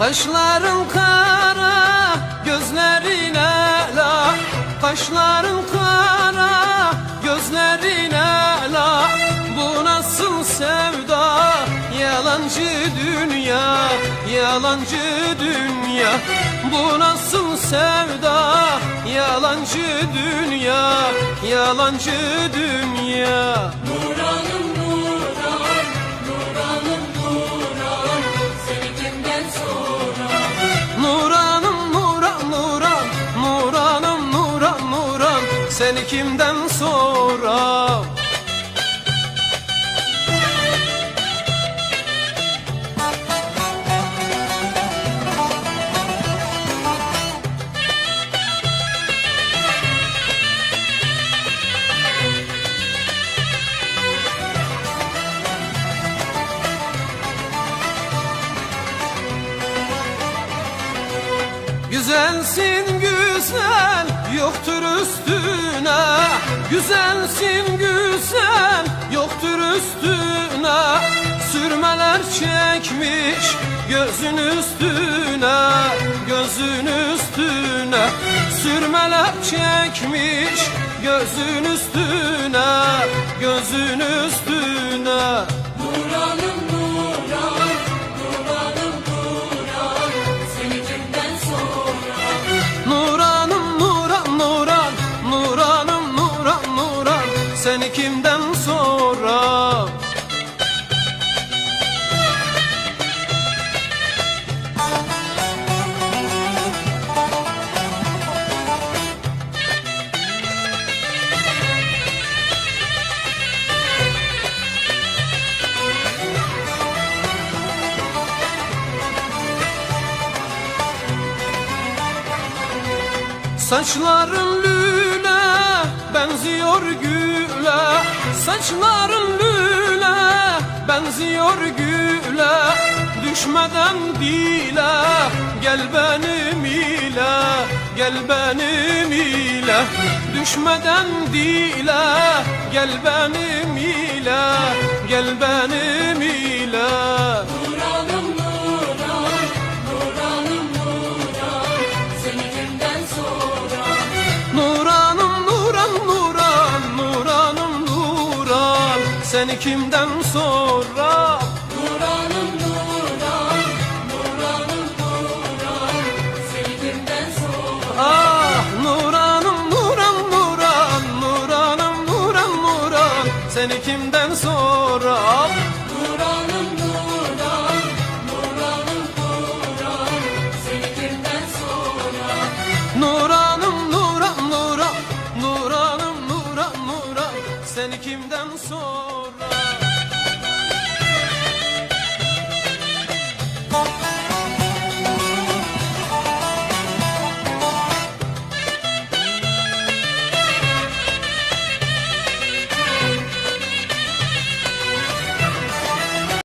Kaşların kara, gözlerin ela. Kaşların kara, gözlerin ela. Bu nasıl sevda, yalancı dünya Yalancı dünya. Bu nasıl sevda, yalancı dünya Yalancı dünya. Nuranım Seni kimden sonra Güzelsin güzel yoktur üstüne. Güzelsin güzel yoktur üstüne. Sürmeler çekmiş gözün üstüne. Gözün üstüne. Sürmeler çekmiş gözün üstüne. Gözün üstüne Seni kimden sonra? Saçların benziyor güle Saçların lüle benziyor güle. Düşmeden dile gel benim ile Gel benim ile. Düşmeden dile gel benim ile Gel benim ile seni kimden sonra? Nuranım Nuran, Nuranım Nuran Seni kimden sonra? Ah Nuranım Nuran Nuran, Nuranım Nuran Nuran. Seni kimden sonra?